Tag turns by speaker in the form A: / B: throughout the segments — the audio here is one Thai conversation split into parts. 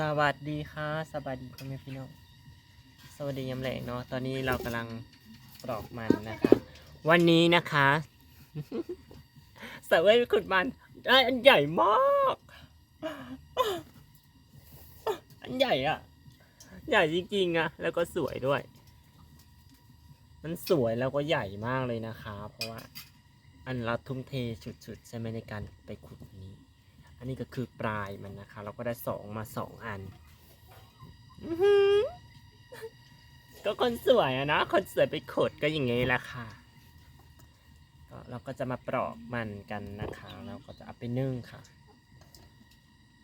A: สวัสดีค่ะสวัสดีพ่อแม่พี่น้องสวัสดียามแหลงเนาะตอนนี้เรากำลังปลอกมันนะคะ วันนี้นะคะสาวเอ้ยขุดมันอันใหญ่มากอันใหญ่อะใหญ่จริงๆอะแล้วก็สวยด้วย มันสวยแล้วก็ใหญ่มากเลยนะคะ เพราะว่า อันเราทุ่มเทสุดๆใช่ไหมในการไปขุด อันนี้อันนี้ก็คือปลายมันนะคะ เราก็ได้สองมาสองอันอื้อหือก็คนสวยอะนะ คนสวยไปขุดก็อย่างงี้แหละค่ะก็เราก็จะมาปลอกมันกันนะคะ เราก็จะเอาไปนึ่งค่ะ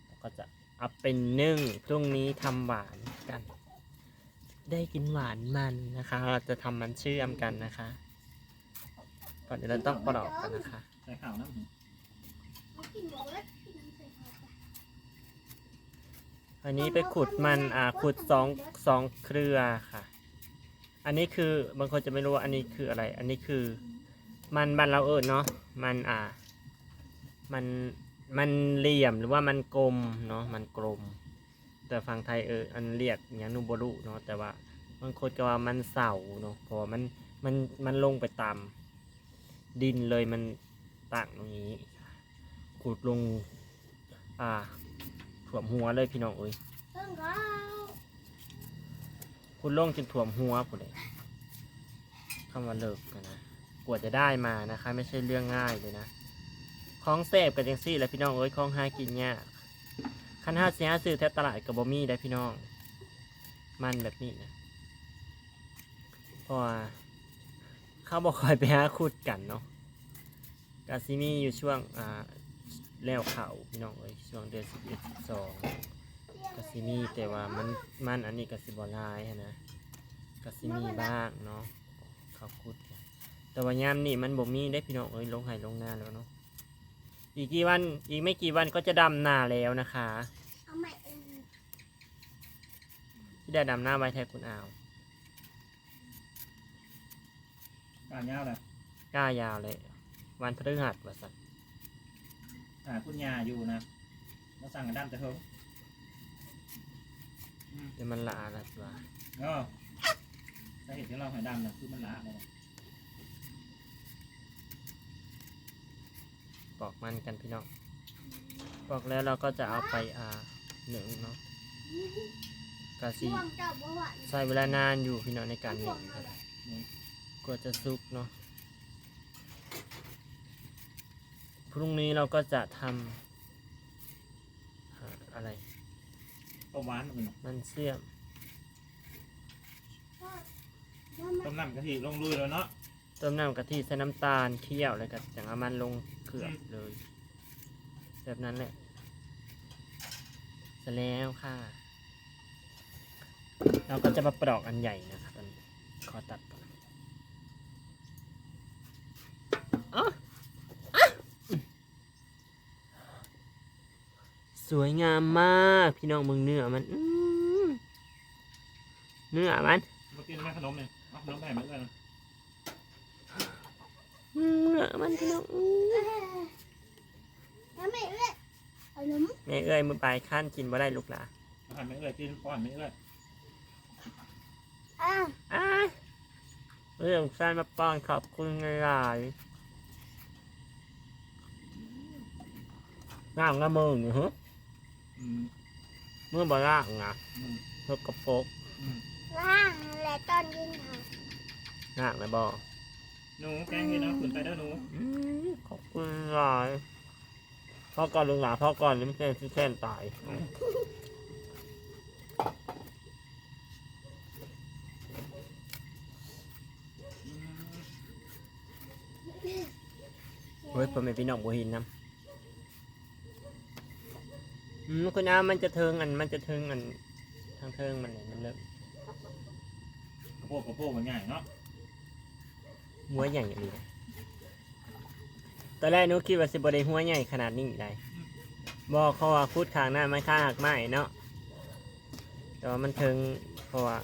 A: เราก็จะเอาไปนึ่งพรุ่งนี้ทำหวานกัน ได้กินหวานมันนะคะ เราจะทำมันเชื่อมกันนะคะก่อนเดี๋ยวเราต้องปลอกกันนะคะ
B: ใส่ข่าวน้ำหนึ่ง
A: อันนี้ไปขุดมันอ่าขุดสองสองเครือค่ะ อันนี้คือบางคนจะไม่รู้ว่าอันนี้คืออะไร อันนี้คือ มันบันเราเอิญเนาะมันอ่า มันมันเหลี่ยมหรือว่ามันกลมเนาะมันกลม แต่ฝั่งไทยเอออันเรียกอย่างนูโบรุเนาะแต่ว่าบางคนก็ว่ามันเสาเนาะเพราะมันมันมันลงไปตามดินเลยมันต่างตรงนี้ขุดลง อ่า วมหัวเลยพี่น้องเอ้ยคุณลงจนถ่วมหัวผมเลยคำว่าเลิกกันนะกว่าจะได้มานะคะ ไม่ใช่เรื่องง่ายเลยนะของเสพกันจังซี่แหล้วพี่น้องเอ้ยของหากินเนี่ยากคันห้าสียซื้อแทบตลาดกับบอมี่ได้พี่น้อง มันแบบนี้นะเพราะว่าเขาบอกคอยไปหาขุดกันเนาะกาซิมีอยู่ช่วงอ่า แล้วเขาพี่น้องเอ้ยช่วงเดือนสิบเอ็ดสิบสองกสิมีแต่ว่ามันมันอันนี้กสิบหลายหั้นนะกสิมีบ้างเนาะเขาคุดกันแต่ว่ายามนี่มันบ่มีได้พี่น้องเอ้ยลงไห้ลงนาแล้วเนาะอีกกี่วันอีกไม่กี่วันก็จะดำนาแล้วนะคะที่ได้ดำหน้าไว้แทนคุณอาว
B: การยาวเลย
A: กล้ายาวเลย วันพฤหัสว่าสัตว์
B: หาคุณยาอยู่นะมาสั่งกระด้ามจะเทิง
A: เดี๋ยวมันละอาละสิว่า
B: เออสาเหตุที่เราหอยดำนะคือมันละเลยนะ
A: ปอกมันกันพี่น้องปอกแล้วเราก็จะเอาไปอ่าหนึ่งเนาะกะสิใช้เวลานานอยู่พี่น้องในการหนึ่งครับ
B: นี่
A: กว่าจะซุกเนาะ พรุ่งนี้เราก็จะทำอ่าอะไร
B: ต้มหวานมันเนาะ
A: มันเสื่อม
B: ต้มน้ำกะทิลงลุยแล้วเนาะ
A: ต้มน้ำกะทิใส่น้ำตาลเคี่ยวแล้วก็จังเอามันลงเขือบเลย แบบนั้นแหละเสร็จแล้วค่ะ เราก็จะมาปลอกอันใหญ่นะครับตอนนี้ขอตัดก่อนอ๊ะอ๊ สวยงามมากพี่น้องมึงเนื้อมันอื้อเนื้อมัน
B: เมื่อกี้แม่ขนมเนี่ยเอาขนมไปให้มันเลยนะ
A: เนื้อมันพี่น้องอื้อแม่เอ้ยมือปลายขั้นกินบ่ได้ลูกหลา
B: เอาให้แม่เอ้ยกินป้อนแม่เอ้ย
A: อ้ายเรื่องสั้นมาป้อนขอบคุณหลายๆง่ามกับมือนี่ฮะ
B: อื ม
A: มือบ่ล่างนะ
B: อืม
A: เพิกกระโปก
B: อืม
C: ล่างและตอนยินค่ะ
A: ง่างนะบ่
B: หนูแกงกินเอาขึ้นไปเด้อหนู
A: อืมขอบคุณหลายพ่อก่อนลุงหลาพ่อก่อนนี่ไม่ใช่ที่แค่นตาย
B: อืม
A: เฮ้ยผมเป็นพี่น้องบัวหินนะอื มคุณอามันจะเทิงอันมันจะเทิงอันทางเทิงมันเนี่ยมันเริ่ม
B: กระโปงกระโปงมันใหญ่เนาะ
A: หัวใหญ่อย่างนี้นะตอนแรกหนูคิดว่าสิบได้หัวใหญ่ขนาดนี้ได้บอกเขาว่าพูดข้างหน้ามันข้างหักไม้เนาะแต่ว่ามันเทิงเพราะว่า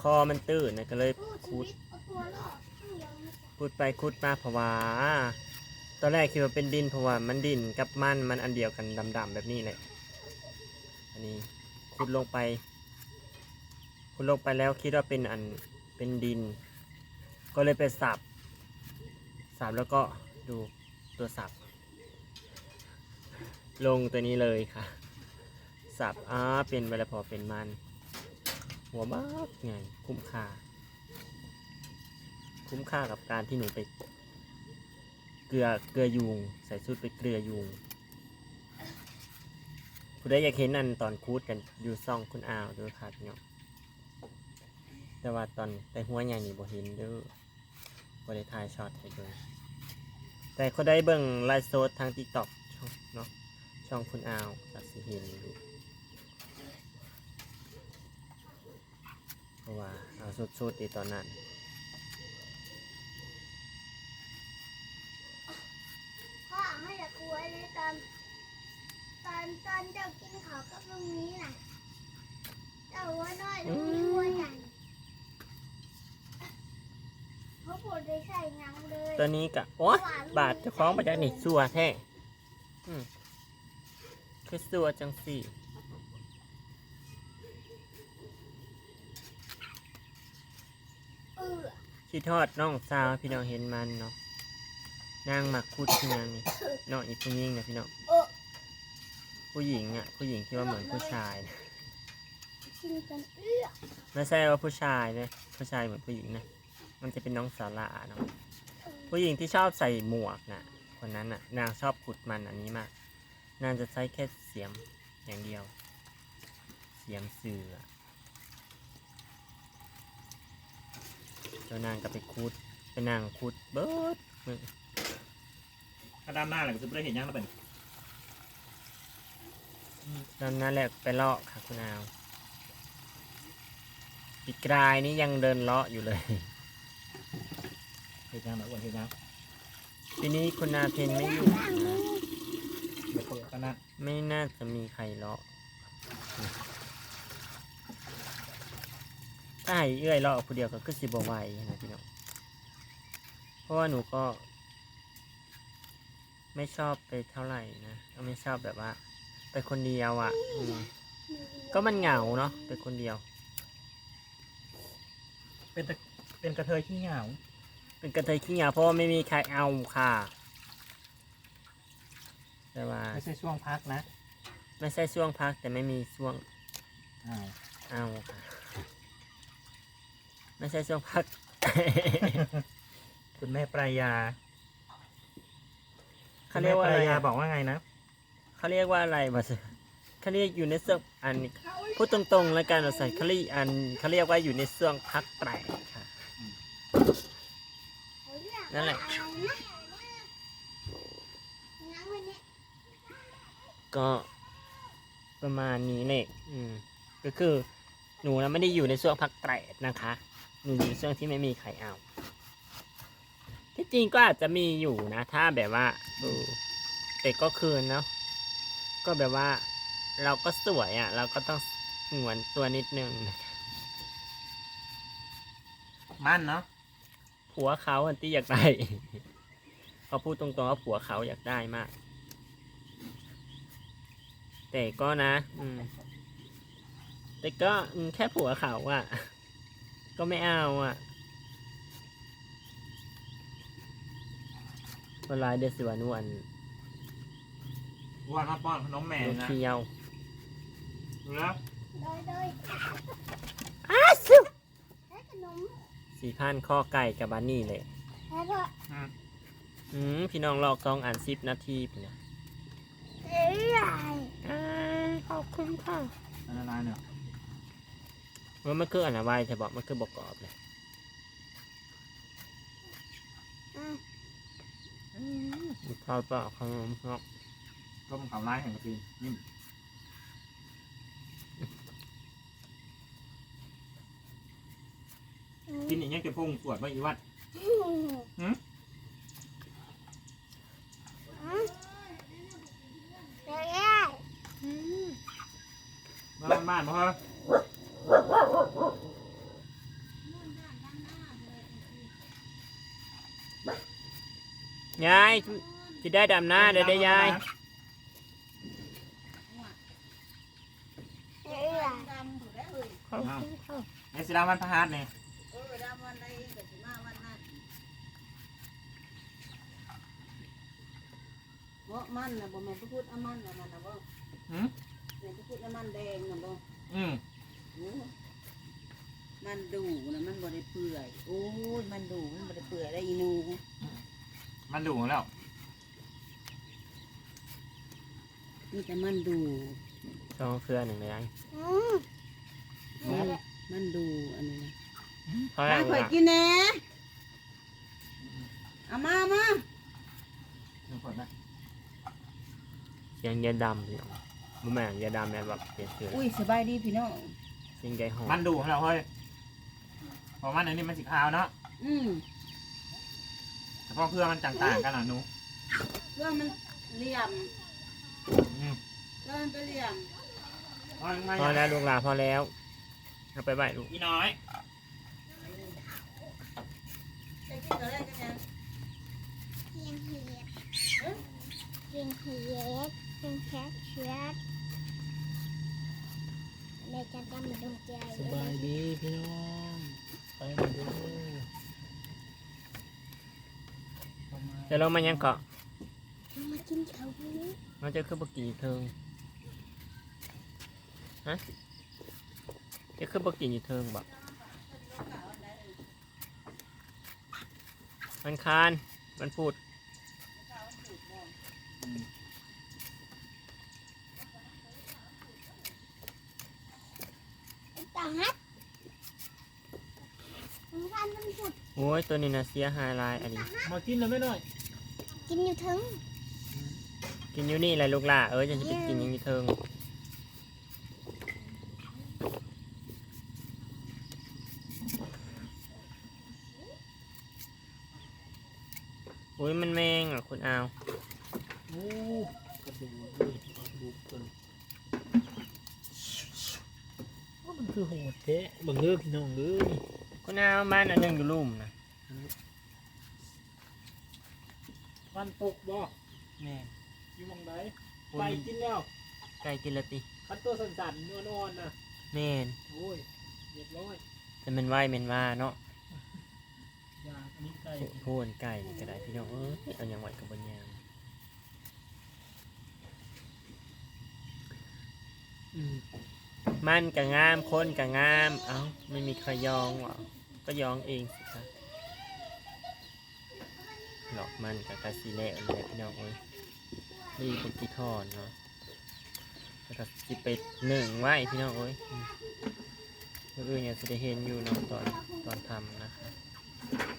A: คอมันตื้นนะก็เลย
C: พูดชีวิตเอาตัวรอดข้างเดียวนะ
A: ขุดไปขุดมาเพราะว่า ตอนแรกคิดว่าเป็นดินเพราะว่ามันดินกับมันมันอันเดียวกันดำๆแบบนี้เลยอันนี้ขุดลงไปขุดลงไปแล้วคิดว่าเป็นอันเป็นดิน ก็เลยไปสับสับแล้วก็ดูตัวสับลงตัวนี้เลยค่ะ สับอ้าเป็นไปแล้วพอเป็นมัน หัวมากไงคุ้มค่า คุ้มค่ากับการที่หนูไป เกลือเกลือยุงใส่ชุดไปเกลือยุงคุณได้อยากเห็นนั่นตอนคูดกันอยู่ซ่องคุณอาวด้วยค่ะพี่น้องแต่ว่าตอนแต่หัวใหญ่นี่บ่เห็นเด้อบริทายช็อตให้เบิ่งแต่เขาได้เบิ่งไลฟ์สดทางติ๊กต็อกเนาะช่องคุณอาวก็สิเห็นอยู่เพราะว่าเอาสดๆในตอนนั้น
C: พ่อ ไม่อยากกลัวเลยตอน ตอนตอนเจ้ากินเขาวกับลุงนี้น่ะเจ้าว่าน้อยลุงนี้วัวใหญ่เขาปวดได้ใส่หนังเลย
A: ตัวนี้กะโอ้บาทเจ้าของมาจากนี่สัวแท้อืมคือสัวจังสี่
C: เออ
A: คิดทอดน้องสาวพี่น้องเห็นมันเนาะ นางหมักคุดที่นางนี่น้องอีกผู้หญิงนะพี่น้อง
C: เออ
A: ผู้หญิงอะผู้หญิงที่ว่าเหมือนผู้ชายนะ
C: กินกันเอื้อ
A: ไม่ใช่ว่าผู้ชายนะผู้ชายเหมือนผู้หญิงนะมันจะเป็นน้องสาระเนาะผู้หญิงที่ชอบใส่หมวกน่ะ คนนั้นน่ะ นางชอบขุดมันอันนี้มากนางจะใช้แค่เสียมอย่างเดียว เสียมเสือเจ้านางก็ไปคุดไปนางคุดเบิดมึง
B: ถ้าด้านหน้าเลยก็จะไม่ได้เห็นยังแล้วเป็น
A: ตอนนั้นแหละไปเลาะค่ะคุณอาวปีกรายนี่ยังเดินเลาะอยู่เลย
B: เห็นยังแบบว่าเห็นยัง
A: ทีนี้คุณอาเพนไม่อยู่นะ
B: เดี๋ยวเปิดกันนะ
A: ไม่น่าจะมีใครเลาะถ้าให้เอื้อยเลาะผู้เดียวก็คือสิบไหวนะพี่น้องเพราะว่าหนูก็ ไม่ชอบไปเท่าไหร่นะก็ไม่ชอบแบบว่า ไปคนเดียวอะ่ะอืมก็มันเหงาเนาะไปคนเดียว
B: เป็นตะเป็นกระเทยขี้เหงา
A: เป็นกระเทยขี้เหงาเพราะว่าไม่มีใครเอาค่ะ แต่ว่า
B: ไม่ใช่ช่วงพักนะ
A: ไม่ใช่ช่วงพักแต่ไม่มีช่วง
B: อ้าว
A: เอาค่ะไม่ใช่ช่วงพัก
B: คุณแม่ปรายา
A: เขาเรียกว่า
B: คุณ
A: อะไร
B: แม่ปรายา
A: อะ
B: บอกว่าไงนะ
A: เขาเรียกว่าอะไรมาสิเขาเรียกอยู่ในช่วงอันพูดตรงๆ แล้วกันเราใส่เขาเรียกอันเขาเรียกว่าอยู่ในช่วงพักแตกค่ะ
C: เขาเรียก
A: นั่นแหละ
C: ว่าอะไรนะหนังวันนี้
A: ก็ประมาณนี้แหละอืมก็คือหนูนะไม่ได้อยู่ในช่วงพักแตรดนะคะ หนูอยู่ในช่วงที่ไม่มีใครเอาที่ จริงก็อาจจะมีอยู่นะ ถ้าแบบว่าเออแต่ก็คืนเนาะก็แบบว่า เราก็สวยอะ่ะ เราก็ต้องหงวนตัวนิดนึงนะคะ
B: มั่นเนาะ
A: ผัวเขาอันที่อยากได้เขาพูดตรงๆว่าผัวเขาอยากได้มาก แต่ก็นะ อืม แต่ก็อืมแค่ผัวเขาอะก็ไม่เอาอะ เวลาเดยวสิวานวัน
B: ว่ามาป้อนขนมแม่
A: โน
B: นะ
A: เคียว
B: ดูแล้ว
C: โดยโดย
A: อ้าสุ
C: ให้ขนม
A: สี่พันข้อไก่กับบานนี่เลย
C: ให้พ่อ
B: อืม
A: อืมพี่น้องลอกซองอ่านสิบนาทีปุ่นเนี่ย
C: เอ้ย
A: อ้ายขอบคุณค่ะ
B: อันนั้นเนี่ย
A: ว่ามันคืออันอะไรแต่บอกมันคือบอกกรอบเลย
C: อืม
A: ข้าวเปล่าขนมเนาะ
B: ต้มข่าวไล่แห่งกระทิงนิ่ม
C: อืม
B: กินอย่างเงี้ยจะพุ่งปวดว่าอีวัด
C: อืม
B: หืม
C: อืมเอ้ยอืม
B: บ้านบ้านเพราะ
A: ยายจะได้ดำหน้าเดี๋ยวได้ยาย
B: เนาะในสิราวันพระหัสเนี่ย
D: เออดำวันใดก็สิมาวันนั้นเพราะมันน่ะบ่แม่นพระพุทธอามันน่ะมันน่ะบ่
B: หืม
D: แม่นพระพุทธอามันแดงน่ะบ่
B: อืม
D: โอ้มันดูน่ะมันบ่ได้เปื่อย โอ้ยมันดูมันบ่ได้เปื่อยได้อีหนู
B: มันดุแล้ว
D: มีแต่มันดู
A: ช่องเครือหนึ่งเลยยัง
C: อืม
D: มันมันดูอันนี้นะ
A: เพราะ
D: มา
A: อะไร
D: ข่อยกินแหน่เอามามา
B: หนึ่งคนนะ
A: เสียงยาดำพี่น้องบุแม่นยาดำแม่แบบเปลี่ยนเสือ
D: อุ้ยสบายดีพี่น้อง
A: เสียงใจหอม
B: มันดุแล้วเฮ้ยเพราะมันอันนี้มันสีขาวเนาะ
D: อืม
B: แต่พอเครื่องมันต่างๆกันอะหนู
D: เรื่องมันเหลี่ยม
B: อื ม
D: เรื่องมันไปเหลี่ยม
B: พอยังไง
A: พอแล้วลูกหลานพอแล้วเอาไปไหวลูก
B: อีน้อย
D: จะกินอะไรกันยัง
C: เพียงเห็ดเพียงเห็ดเพียงแคทเชือดแม่จะทำมันดวงใจ
E: สบายดีพี่น้องไปมาดู
A: จะลงมายังเกาะ
C: เอามากินเขาวนี้
A: มันจะขึ้นบกี่เทิง ฮะจะขึ้นบกี่อยู่เทิงบ่มันคานมันพูด
C: ตาฮัดมันพันมันผุด
A: โอ้ยตัวนี้นะเสียหายหลายอันนี้
E: มากินเลยไม่หน่อย
C: กินอยู่ถึง
A: กินอยู่นี่แหละลูกหล่าเออจะไปกินอยังอยู่เทิง อ้ยมันแมงอะคุณอาว
E: โอ้กระดูกเลยกระดูกเกินโอ้มันคือโหดแท้เบังเด้อพี่น้องเอ้ย
A: คุณอาวบ้านอันหนึงอยู่ลุ่มนะ
E: มันตกบ่
A: แม่
E: อยู่หมองใดไปกินแล้ว
A: ไก่กินละติ
E: คันตัวสั่นๆนวลๆนะ
A: แม่น
E: โอ้ยเรียบร้อย
A: แต่มันไหวแมันว่าเนาะ
E: ยาอันนี้ไก่
A: โพนไก่นี่ก็ได้พี่น้องเออเอาอย่างไหวกับบนยางมันก็งามคนก็งาม เอ้าไม่มีใครยองหรอก็ยองเองสิครับหลอกมันกับกาซีเล่อะไรพี่น้องเอ้ยนี่เป็นกี่ทอนเนาะแล้วก็สิไปหนึ่งไว้พี่น้องเอ้ยเมื่ออื่นเนี่ยจะได้เห็นอยู่เนาะตอนตอนทำนะคะ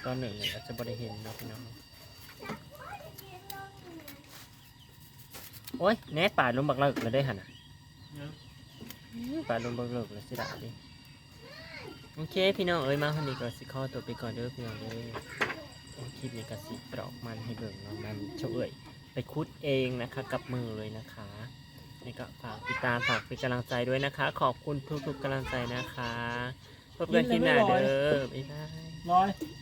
A: ตอนหนึ่งเนี่ยอาจจะบริเห็นเนาะพี่น้องโอ้ยแน่ป่าลมบักเลิกเลยได้หันอะป่าลมบักเลิกเลยสิดาดิโอเคพี่น้องเอ้ยมาคนนี้ก็สิข้อตัวไปก่อนเด้อพี่น้องเด้อโอ้คลิปนี้ก็สิปลอกมันให้เบิ่งเนาะมันเฉาเอ่ยไปคุดเองนะคะกับมือเลยนะคะนี่ก็ฝากติดตามฝากเป็นกำลังใจด้วยนะคะ ขอบคุณทุกๆกำลังใจนะคะพบกันคลิปหน้าเด้อบ๊ายบาย
E: ร้อย
C: บ